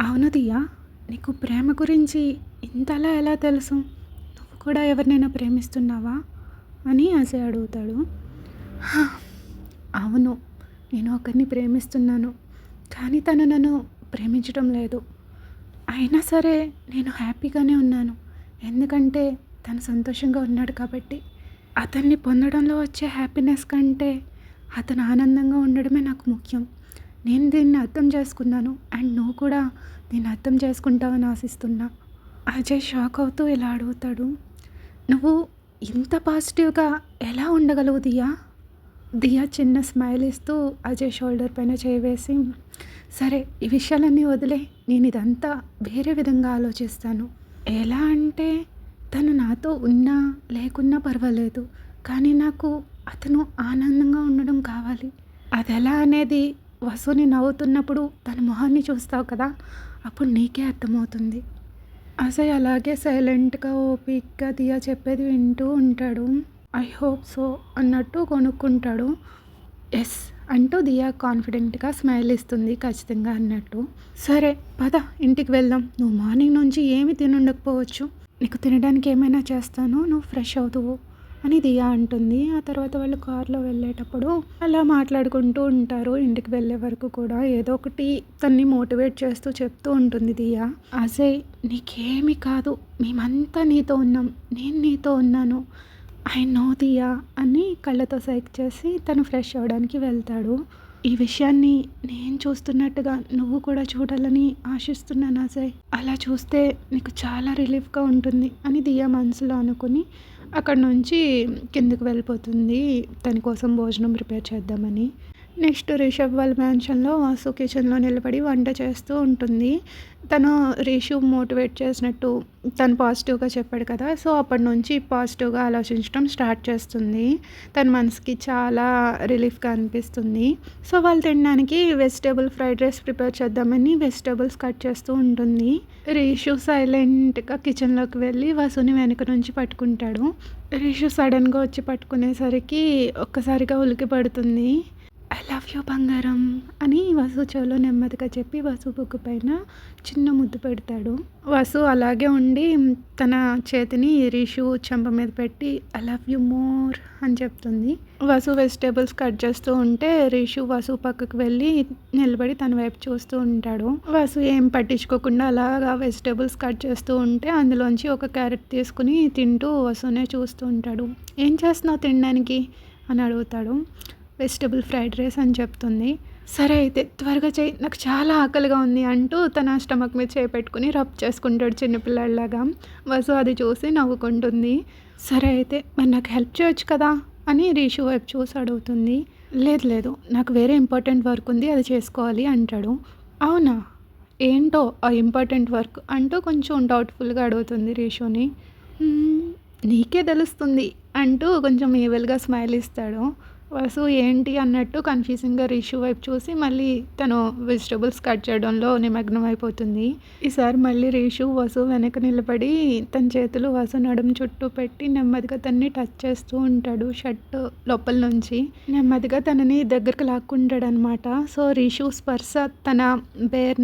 అవును దియా నీకు ప్రేమ గురించి ఇంతలా ఎలా తెలుసు? నువ్వు కూడా ఎవరినైనా ప్రేమిస్తున్నావా? అని అజయ్ అడుగుతాడు. అవును నేను ఒకరిని ప్రేమిస్తున్నాను కానీ తను నన్ను ప్రేమించడం లేదు. అయినా సరే నేను హ్యాపీగానే ఉన్నాను. ఎందుకంటే తను సంతోషంగా ఉన్నాడు కాబట్టి. అతన్ని పొందడంలో వచ్చే హ్యాపీనెస్ కంటే అతను ఆనందంగా ఉండడమే నాకు ముఖ్యం. నేను దీన్ని అర్థం చేసుకున్నాను అండ్ నువ్వు కూడా దీన్ని అర్థం చేసుకుంటావని ఆశిస్తున్నా. అజయ్ షాక్ అవుతూ ఇలా అడుగుతాడు. నువ్వు ఇంత పాజిటివ్గా ఎలా ఉండగలవు దియా? దియా చిన్న స్మైల్ ఇస్తూ అజయ్ షోల్డర్ పైన చేయవేసి సరే ఈ విషయాలన్నీ వదిలే నేను ఇదంతా వేరే విధంగా ఆలోచిస్తాను. ఎలా అంటే తను నాతో ఉన్నా లేకున్నా పర్వాలేదు కానీ నాకు అతను ఆనందంగా ఉండడం కావాలి. అది ఎలా అనేది వసుని నవ్వుతున్నప్పుడు తన మొహాన్ని చూస్తావు కదా అప్పుడు నీకే అర్థమవుతుంది. అసలు అలాగే సైలెంట్గా ఓపిక్గా దియా చెప్పేది వింటూ ఉంటాడు. ఐ హోప్ సో అన్నట్టు కొనుక్కుంటాడు. ఎస్ అంటూ దియా కాన్ఫిడెంట్గా స్మైల్ ఇస్తుంది ఖచ్చితంగా అన్నట్టు. సరే పద ఇంటికి వెళ్దాం. నువ్వు మార్నింగ్ నుంచి ఏమి తినుండకపోవచ్చు. నీకు తినడానికి ఏమైనా చేస్తాను నువ్వు ఫ్రెష్ అవుతావు. అని దియా అంటుంది. ఆ తర్వాత వాళ్ళు కార్లో వెళ్ళేటప్పుడు అలా మాట్లాడుకుంటూ ఉంటారు. ఇంటికి వెళ్ళే వరకు కూడా ఏదో ఒకటి తన్ని మోటివేట్ చేస్తూ చెప్తూ ఉంటుంది దియా. అజయ్ నీకేమి కాదు. మేమంతా నీతో ఉన్నాం. నేను నీతో ఉన్నాను. ఐ నో దియా అని కళ్ళతో సైక్ చేసి తను ఫ్రెష్ అవ్వడానికి వెళ్తాడు. ఈ విషయాన్ని నేను చూస్తున్నట్టుగా నువ్వు కూడా చూడాలని ఆశిస్తున్నాను అజయ్ అలా చూస్తే నీకు చాలా రిలీఫ్గా ఉంటుంది అని దియా మనసులో అనుకుని అక్కడ నుంచి కిందకు వెళ్ళిపోతుంది. తన కోసం భోజనం ప్రిపేర్ చేద్దామని. నెక్స్ట్ రిషబ్ వాళ్ళ మ్యాన్షన్లో వాసు కిచెన్లో నిలబడి వంట చేస్తూ ఉంటుంది. తను రిషు మోటివేట్ చేసినట్టు తను పాజిటివ్గా చెప్పాడు కదా సో అప్పటి నుంచి పాజిటివ్గా ఆలోచించడం స్టార్ట్ చేస్తుంది. తన మనసుకి చాలా రిలీఫ్గా అనిపిస్తుంది. సో వాళ్ళు తినడానికి వెజిటేబుల్ ఫ్రైడ్ రైస్ ప్రిపేర్ చేద్దామని వెజిటేబుల్స్ కట్ చేస్తూ ఉంటుంది. రిషు సైలెంట్గా కిచెన్లోకి వెళ్ళి వసుని వెనక నుంచి పట్టుకుంటాడు. రిషు సడన్గా వచ్చి పట్టుకునేసరికి ఒక్కసారిగా ఉలికి పడుతుంది ఐ లవ్ యూ బంగారం అని వసు చెవులో నెమ్మదిగా చెప్పి వసు బుక్ పైన చిన్న ముద్దు పెడతాడు. వసు అలాగే ఉండి తన చేతిని రిషు చెంప మీద పెట్టి ఐ లవ్ యూ మోర్ అని చెప్తుంది. వసు వెజిటేబుల్స్ కట్ చేస్తూ ఉంటే రిషు వసు పక్కకు వెళ్ళి నిలబడి తన వైపు చూస్తూ ఉంటాడు. వసు ఏం పట్టించుకోకుండా అలాగా వెజిటేబుల్స్ కట్ చేస్తూ ఉంటే అందులోంచి ఒక క్యారెట్ తీసుకుని తింటూ వసునే చూస్తూ ఉంటాడు. ఏం చేస్తున్నావు తినడానికి? అని అడుగుతాడు. వెజిటబుల్ ఫ్రైడ్ రైస్ అని చెప్తుంది. సరే అయితే త్వరగా చేయి నాకు చాలా ఆకలిగా ఉంది అంటూ తన స్టమక్ మీద చేయి పెట్టుకుని రబ్ చేసుకుంటాడు చిన్నపిల్లలాగా వసు అది చూసి నవ్వుకుంటుంది. సరే అయితే మరి నాకు హెల్ప్ చేయొచ్చు కదా అని రీషు వైపు చూసి అడుగుతుంది. లేదు లేదు నాకు వేరే ఇంపార్టెంట్ వర్క్ ఉంది అది చేసుకోవాలి అంటాడు. అవునా? ఏంటో ఆ ఇంపార్టెంట్ వర్క్ అంటూ కొంచెం డౌట్ఫుల్గా అడుగుతుంది రీషుని. నీకే తెలుస్తుంది అంటూ కొంచెం ఈవెల్గా స్మైల్ ఇస్తాడు. వసు ఏంటి అన్నట్టు కన్ఫ్యూజింగ్గా రిషు వైపు చూసి మళ్ళీ తను వెజిటబుల్స్ కట్ చేయడంలో నిమగ్నం అయిపోతుంది. ఈసారి మళ్ళీ రిషు వసు వెనక నిలబడి తన చేతులు వసు నడుము చుట్టూ పెట్టి నెమ్మదిగా తనని టచ్ చేస్తూ ఉంటాడు షర్ట్ లోపల నుంచి. నెమ్మదిగా తనని దగ్గరకు లాక్కుంటాడు అనమాట సో రిషు స్పర్శ తన బేర్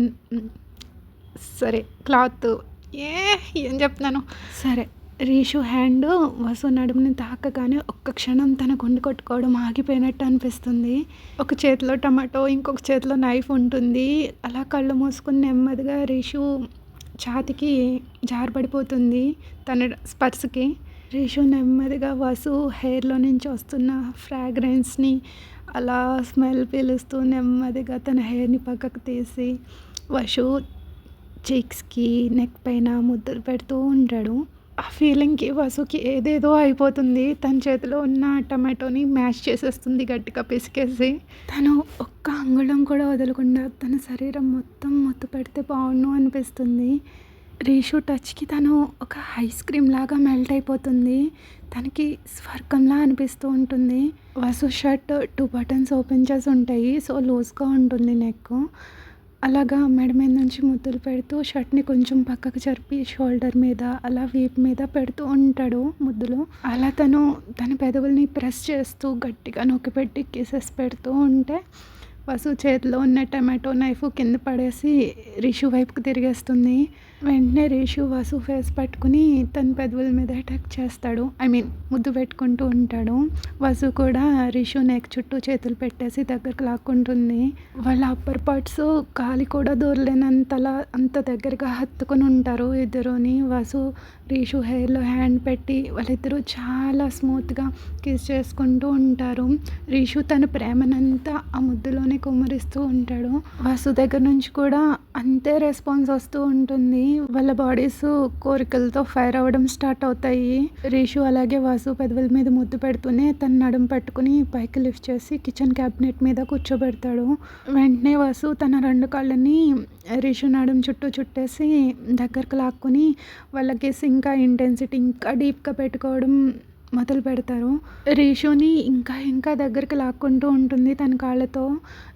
సరే క్లాత్ ఏ ఏం చెప్తున్నాను? సరే. రీషు హ్యాండ్ వసు నడుముని తాకగానే ఒక్క క్షణం తన గుండె కొట్టుకోవడం ఆగిపోయినట్టు అనిపిస్తుంది. ఒక చేతిలో టమాటో ఇంకొక చేతిలో నైఫ్ ఉంటుంది. అలా కళ్ళు మూసుకుని నెమ్మదిగా రీషు ఛాతికి జారబడిపోతుంది తన స్పర్శకి. రీషు నెమ్మదిగా వసు హెయిర్లో నుంచి వస్తున్న ఫ్రాగ్రెన్స్ని అలా స్మెల్ పీలుస్తూ నెమ్మదిగా తన హెయిర్ని పక్కకు తీసి వసు చీక్స్కి నెక్ పైన ముద్దలు పెడుతూ ఉంటాడు ఆ ఫీలింగ్కి వసుకి ఏదేదో అయిపోతుంది. తన చేతిలో ఉన్న టమాటోని మ్యాష్ చేసేస్తుంది గట్టిగా పిసికేసి. తను ఒక్క అంగుళం కూడా వదలకుండా తన శరీరం మొత్తం మొత్తు పెడితే బాగుండు అనిపిస్తుంది. రీషు టచ్కి తను ఒక ఐస్ క్రీమ్ లాగా మెల్ట్ అయిపోతుంది. తనకి స్వర్గంలా అనిపిస్తూ ఉంటుంది. Vasu shirt two buttons open చేసి ఉంటాయి. సో లూజ్గా ఉంటుంది నెక్ అలాగా మెడ మీద నుంచి ముద్దులు పెడుతూ షర్ట్ని కొంచెం పక్కకు జరిపి షోల్డర్ మీద అలా వీప్ మీద పెడుతూ ఉంటాడు ముద్దులు. అలా తను తన పెదవుల్ని ప్రెస్ చేస్తూ గట్టిగా నొక్కిపెట్టి కిసెస్ పెడుతూ ఉంటే వసు చేతిలో ఉన్న టమాటో నైఫ్ కింద పడేసి రిషు వైపుకు తిరిగేస్తుంది. వెంటనే రేషు వసు ఫేస్ పట్టుకుని తన పెదవుల మీద అటాక్ చేస్తాడు. ఐ మీన్ ముద్దు పెట్టుకుంటూ ఉంటాడు. వసు కూడా రిషు నెక్ చుట్టూ చేతులు పెట్టేసి దగ్గరకు లాక్కుంటుంది. వాళ్ళ అప్పర్ పార్ట్స్ కాలి కూడా దూరలేనంతలా అంత దగ్గరగా హత్తుకుని ఉంటారు ఇద్దరుని. వసు రీషు హెయిర్లో హ్యాండ్ పెట్టి వాళ్ళిద్దరూ చాలా స్మూత్గా కిస్ చేసుకుంటూ ఉంటారు. రీషు తన ప్రేమనంతా ఆ ముద్దులోనే కుమ్మరిస్తూ ఉంటాడు. వసు దగ్గర నుంచి కూడా అంతే రెస్పాన్స్ వస్తూ ఉంటుంది. వాళ్ళ బాడీస్ కోరికలతో ఫైర్ అవ్వడం స్టార్ట్ అవుతాయి. రీషు అలాగే వాసు పెదవుల మీద ముద్దు పెడుతూనే తన నడుము పట్టుకుని పైకి లిఫ్ట్ చేసి కిచెన్ క్యాబినెట్ మీద కూర్చోబెడతాడు. వెంటనే వాసు తన రెండు కాళ్ళని రీషు నడుము చుట్టూ చుట్టేసి దగ్గరకు లాక్కుని వాళ్ళకి ఇంకా ఇంటెన్సిటీ ఇంకా డీప్గా పెట్టుకోవడం మొదలు పెడతారు. రేషోని ఇంకా ఇంకా దగ్గరికి లాక్కుంటూ ఉంటుంది తన కాళ్ళతో.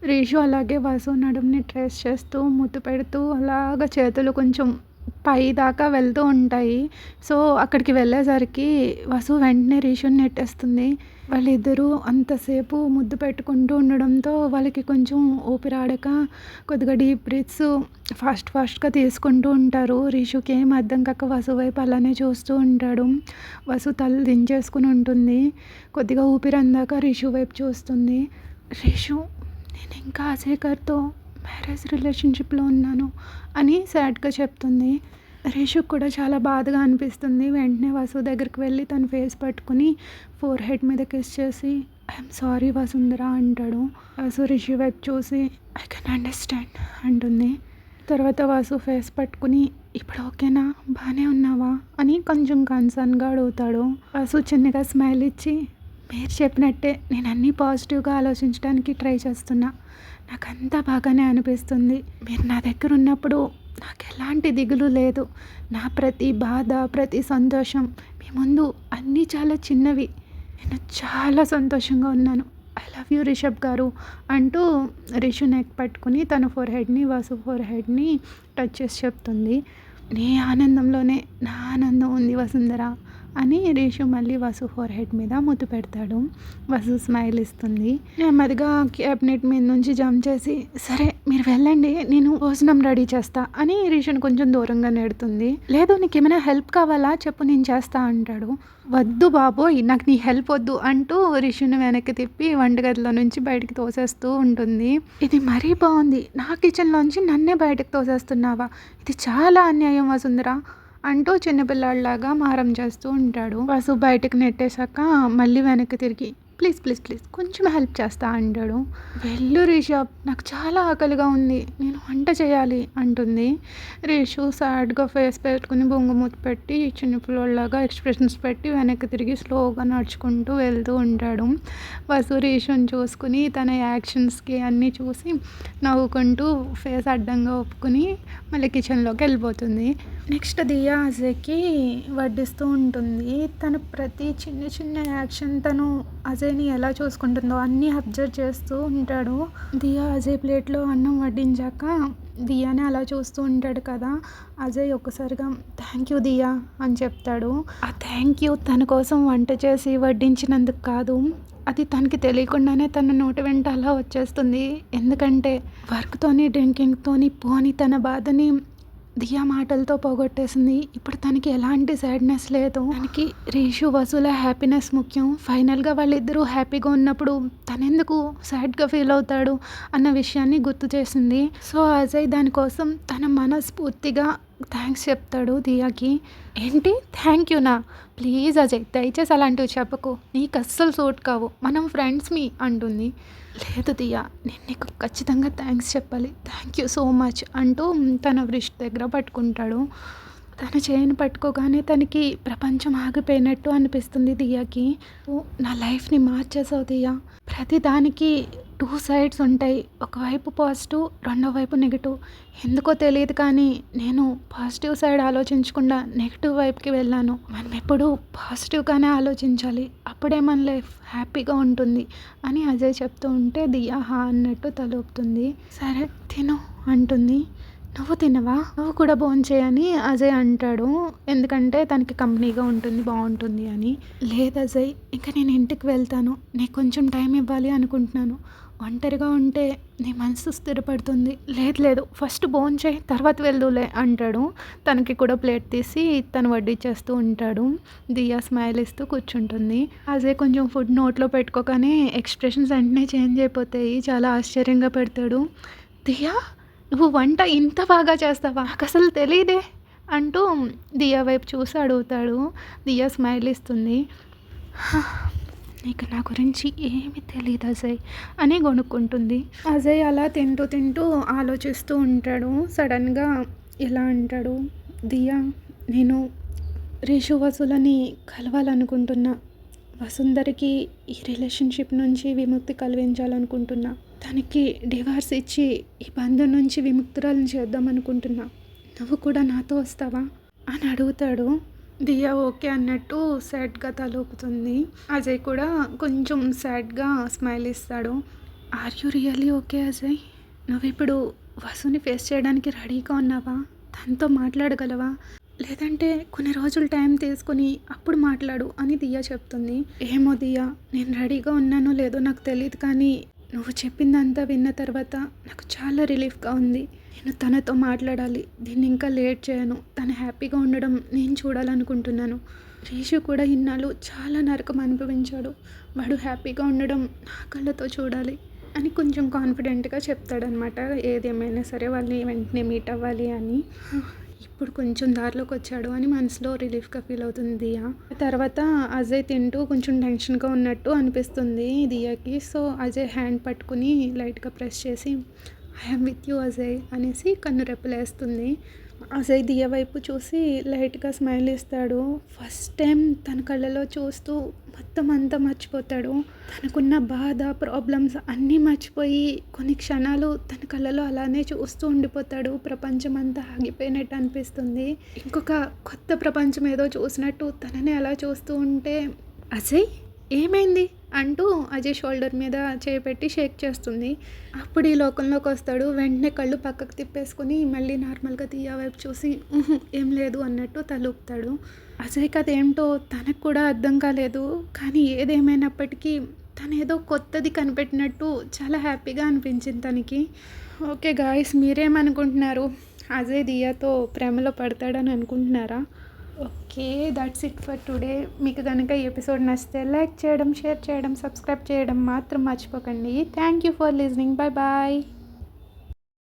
రేషో అలాగే వసు నడుముని ట్రేస్ చేస్తూ ముద్దు పెడుతూ అలాగ చేతులు కొంచెం పై దాకా వెళ్తూ ఉంటాయి. సో అక్కడికి వెళ్ళేసరికి వసు వెంటనే రీషుని నెట్టేస్తుంది. వాళ్ళిద్దరూ అంతసేపు ముద్దు పెట్టుకుంటూ ఉండడంతో వాళ్ళకి కొంచెం ఊపిరాడక కొద్దిగా డీప్ బ్రీత్స్ ఫాస్ట్ ఫాస్ట్గా తీసుకుంటూ ఉంటారు. రీషుకి ఏం అర్థం కాక వసు వైపు అలానే చూస్తూ ఉంటాడు. వసు తల దించేసుకుని ఉంటుంది. కొద్దిగా ఊపిరి అందాక రీషు వైపు చూస్తుంది. రీషు నేను ఇంకా అశేఖర్తో మ్యారేజ్ రిలేషన్షిప్లో ఉన్నాను అని సాడ్గా చెప్తుంది. రేషుకు కూడా చాలా బాధగా అనిపిస్తుంది. వెంటనే వసు దగ్గరికి వెళ్ళి తన ఫేస్ పట్టుకుని ఫోర్ హెడ్ మీద కిస్ చేసి ఐఎమ్ సారీ వసుంధర అంటాడు. వసు రిషి వైపు చూసి ఐ కెన్ అండర్స్టాండ్ అంటుంది. తర్వాత వాసు ఫేస్ పట్టుకుని ఇప్పుడు ఓకేనా? బాగానే ఉన్నావా? అని కొంచెం కన్సర్న్గా అడుగుతాడు. వాసు చిన్నగా స్మైల్ ఇచ్చి మీరు చెప్పినట్టే నేను అన్నీ పాజిటివ్గా ఆలోచించడానికి ట్రై చేస్తున్నా. నాకు బాగానే అనిపిస్తుంది. మీరు నా దగ్గర ఉన్నప్పుడు నాకు ఎలాంటి దిగులు లేదు. నా ప్రతి బాధ ప్రతి సంతోషం మీ ముందు అన్నీ చాలా చిన్నవి. నేను చాలా సంతోషంగా ఉన్నాను. ఐ లవ్ యూ రిషబ్ గారు అంటూ రిషు నెక్ పట్టుకుని తన ఫోర్ హెడ్ని వాసు ఫోర్ హెడ్ని టచ్ చేసి చెప్తుంది. నీ ఆనందంలోనే నా ఆనందం ఉంది వసుంధర. అని రేషు మళ్ళీ వసు ఫోర్ హెడ్ మీద ముద్దు పెడతాడు. వసు స్మైల్ ఇస్తుంది. నెమ్మదిగా క్యాబినెట్ మీద నుంచి జంప్ చేసి సరే మీరు వెళ్ళండి నేను భోజనం రెడీ చేస్తా అని రేషన్ కొంచెం దూరంగా నెడుతుంది. లేదు నీకు ఏమైనా హెల్ప్ కావాలా? చెప్పు నేను చేస్తా అంటాడు. వద్దు బాబోయ్ నాకు నీ హెల్ప్ వద్దు అంటూ రిషుని వెనక్కి తిప్పి వంటగదిలో నుంచి బయటికి తోసేస్తూ ఉంటుంది. ఇది మరీ బాగుంది. నా కిచెన్లోంచి నన్నే బయటకు తోసేస్తున్నావా? ఇది చాలా అన్యాయం వసుంధరా. అంటూ చిన్నపిల్లాడిలాగా మారం చేస్తూ ఉంటాడు. వసు బయటకు నెట్టేశాక మళ్ళీ వెనక్కి తిరిగి ప్లీజ్ ప్లీజ్ ప్లీజ్ కొంచెం హెల్ప్ చేస్తా అంటాడు. వెళ్ళు రిషబ్ నాకు చాలా ఆకలిగా ఉంది నేను వంట చేయాలి అంటుంది. రేషు సాడ్గా ఫేస్ పెట్టుకుని బొంగుమూత పెట్టి చిన్నపిల్లలాగా ఎక్స్ప్రెషన్స్ పెట్టి వెనక్కి తిరిగి స్లోగా నడుచుకుంటూ వెళ్తూ ఉంటాడు. వసు రేషుని చూసుకుని తన యాక్షన్స్కి అన్నీ చూసి నవ్వుకుంటూ ఫేస్ అడ్డంగా ఒప్పుకుని మళ్ళీ కిచెన్లోకి వెళ్ళిపోతుంది. నెక్స్ట్ దియా అజయ్కి వడ్డిస్తూ ఉంటుంది. తను ప్రతి చిన్న చిన్న యాక్షన్ తను అజయ్ని ఎలా చూసుకుంటుందో అన్నీ అబ్జర్వ్ చేస్తూ ఉంటాడు. దియా అజయ్ ప్లేట్లో అన్నం వడ్డించాక దియాని అలా చూస్తూ ఉంటాడు కదా. అజయ్ ఒక్కసారిగా థ్యాంక్ యూ దియా అని చెప్తాడు. ఆ థ్యాంక్ యూ తన కోసం వంట చేసి వడ్డించినందుకు కాదు అది తనకి తెలియకుండానే తన నోటి వెంట అలా వచ్చేస్తుంది. ఎందుకంటే వర్క్తోని డ్రింకింగ్తోని పోని తన బాధని దియా మాటలతో పోగొట్టేసింది. ఇప్పుడు తనకి ఎలాంటి సాడ్నెస్ లేదు. తనకి రీషు వసూల హ్యాపీనెస్ ముఖ్యం. ఫైనల్గా వాళ్ళిద్దరూ హ్యాపీగా ఉన్నప్పుడు తనెందుకు సాడ్గా ఫీల్ అవుతాడు అన్న విషయాన్ని గుర్తు చేసింది. సో అజయ్ దానికోసం తన మనస్ఫూర్తిగా థ్యాంక్స్ చెప్తాడు దియాకి. ఏంటి? థ్యాంక్ యూనా? ప్లీజ్ అజయ్ దయచేసి అలాంటివి చెప్పకు. నీకు అస్సలు సూట్ కావు. మనం ఫ్రెండ్స్ మీ అంటుంది. లేదు దియా నేను నీకు ఖచ్చితంగా థ్యాంక్స్ చెప్పాలి. థ్యాంక్ యూ సో మచ్ అంటూ తన వృష్టి దగ్గర పట్టుకుంటాడు. తన చేయని పట్టుకోగానే తనకి ప్రపంచం ఆగిపోయినట్టు అనిపిస్తుంది దియాకి. నా లైఫ్ని మార్చేసావు దియా. ప్రతి దానికి టూ సైడ్స్ ఉంటాయి. ఒకవైపు పాజిటివ్ రెండో వైపు నెగిటివ్. ఎందుకో తెలియదు కానీ నేను పాజిటివ్ సైడ్ ఆలోచించకుండా నెగిటివ్ వైపుకి వెళ్ళాను. మనం ఎప్పుడూ పాజిటివ్గానే ఆలోచించాలి. అప్పుడే మన లైఫ్ హ్యాపీగా ఉంటుంది అని అజయ్ చెప్తూ ఉంటే దియా హా అన్నట్టు తలుపుతుంది. సరే తిను అంటుంది. నువ్వు తినవా? నువ్వు కూడా భోంచేయని అజయ్ అంటాడు. ఎందుకంటే తనకి కంపెనీగా ఉంటుంది బాగుంటుంది అని. లేదు అజయ్ ఇంకా నేను ఇంటికి వెళ్తాను. నీకు కొంచెం టైం ఇవ్వాలి అనుకుంటున్నాను. ఒంటరిగా ఉంటే నీ మనసు స్థిరపడుతుంది. లేదు లేదు ఫస్ట్ భోంచేయి తర్వాత వెళ్దులే అంటాడు. తనకి కూడా ప్లేట్ తీసి తను వడ్డిచ్చేస్తూ ఉంటాడు. దియా స్మైల్ ఇస్తూ కూర్చుంటుంది. అజయ్ కొంచెం ఫుడ్ నోట్లో పెట్టుకోగానే ఎక్స్ప్రెషన్స్ వెంటనే చేంజ్ అయిపోతాయి. చాలా ఆశ్చర్యంగా పెడతాడు. దియా? నువ్వు వంట ఇంత బాగా చేస్తావా? నాకు అసలు తెలియదే అంటూ దియా వైపు చూసి అడుగుతాడు. దియా స్మైల్ ఇస్తుంది. నీకు నా గురించి ఏమీ తెలియదు అజయ్ అని కొనుక్కుంటుంది అజయ్ అలా తింటూ తింటూ ఆలోచిస్తూ ఉంటాడు. సడన్గా ఎలా అంటాడు. దియా నేను రేషు వసులని కలవాలనుకుంటున్నా. వసుందరికి ఈ రిలేషన్షిప్ నుంచి విముక్తి కలిగించాలనుకుంటున్నా. తనకి డివార్స్ ఇచ్చి ఈ బంధం నుంచి విముక్తురాలను చేద్దాం అనుకుంటున్నా. నువ్వు కూడా నాతో వస్తావా? అని అడుగుతాడు. దియా ఓకే అన్నట్టు సాడ్గా తలూపుతుంది. అజయ్ కూడా కొంచెం సాడ్గా స్మైల్ ఇస్తాడు. Are you really okay Ajay? నువ్విప్పుడు వసుని ఫేస్ చేయడానికి రెడీగా ఉన్నావా? తనతో మాట్లాడగలవా? లేదంటే కొన్ని రోజులు టైం తీసుకుని అప్పుడు మాట్లాడు అని దియా చెప్తుంది. ఏమో దియా నేను రెడీగా ఉన్నానో లేదో నాకు తెలియదు కానీ నువ్వు చెప్పిందంతా విన్న తర్వాత నాకు చాలా రిలీఫ్గా ఉంది. నేను తనతో మాట్లాడాలి. దీన్ని ఇంకా లేట్ చేయను. తను హ్యాపీగా ఉండడం నేను చూడాలనుకుంటున్నాను. రీషు కూడా ఇన్నాళ్ళు చాలా నరకం అనుభవించాడు. వాడు హ్యాపీగా ఉండడం నా కళ్ళతో చూడాలి అని కొంచెం కాన్ఫిడెంట్గా చెప్తాడనమాట ఏదేమైనా సరే వాళ్ళని వెంటనే మీట్ అవ్వాలి అని. ఇప్పుడు కొంచెం దారిలోకి వచ్చాడు అని మనసులో రిలీఫ్గా ఫీల్ అవుతుంది దియా. తర్వాత అజయ్ తింటూ కొంచెం టెన్షన్గా ఉన్నట్టు అనిపిస్తుంది దియాకి. సో అజయ్ హ్యాండ్ పట్టుకుని లైట్గా ప్రెస్ చేసి ఐఎమ్ విత్ యూ అజయ్ అనేసి కన్ను రెప్పలేస్తుంది. అజయ్ దియ వైపు చూసి లైట్గా స్మైల్ ఇస్తాడు ఫస్ట్ టైం తన కళ్ళలో చూస్తూ మొత్తం అంతా మర్చిపోతాడు. తనకున్న బాధ ప్రాబ్లమ్స్ అన్నీ మర్చిపోయి కొన్ని క్షణాలు తన కళ్ళలో అలానే చూస్తూ ఉండిపోతాడు. ప్రపంచం అంతా ఆగిపోయినట్టు అనిపిస్తుంది. ఇంకొక కొత్త ప్రపంచం ఏదో చూసినట్టు తనని అలా చూస్తూ ఉంటే అజయ్ ఏమైంది? అంటూ అజయ్ షోల్డర్ మీద చేపెట్టి షేక్ చేస్తుంది. అప్పుడు ఈ లోకంలోకి వస్తాడు. వెంటనే కళ్ళు పక్కకు తిప్పేసుకుని మళ్ళీ నార్మల్గా తీయ వైపు చూసి ఏం లేదు అన్నట్టు తలుపుతాడు. అజయ్ కథ ఏంటో తనకు కూడా అర్థం కాలేదు. కానీ ఏదేమైనప్పటికీ తను ఏదో కొత్తది కనిపెట్టినట్టు చాలా హ్యాపీగా అనిపించింది తనకి. ఓకే గాయస్ మీరేమనుకుంటున్నారు? అజయ్ దియాతో ప్రేమలో పడతాడని అనుకుంటున్నారా? Okay that's it for today మీకు కనుక ఈ ఎపిసోడ్ నచ్చితే లైక్ చేయడం షేర్ చేయడం సబ్స్క్రైబ్ చేయడం మాత్రం మర్చిపోకండి. Thank you for listening bye bye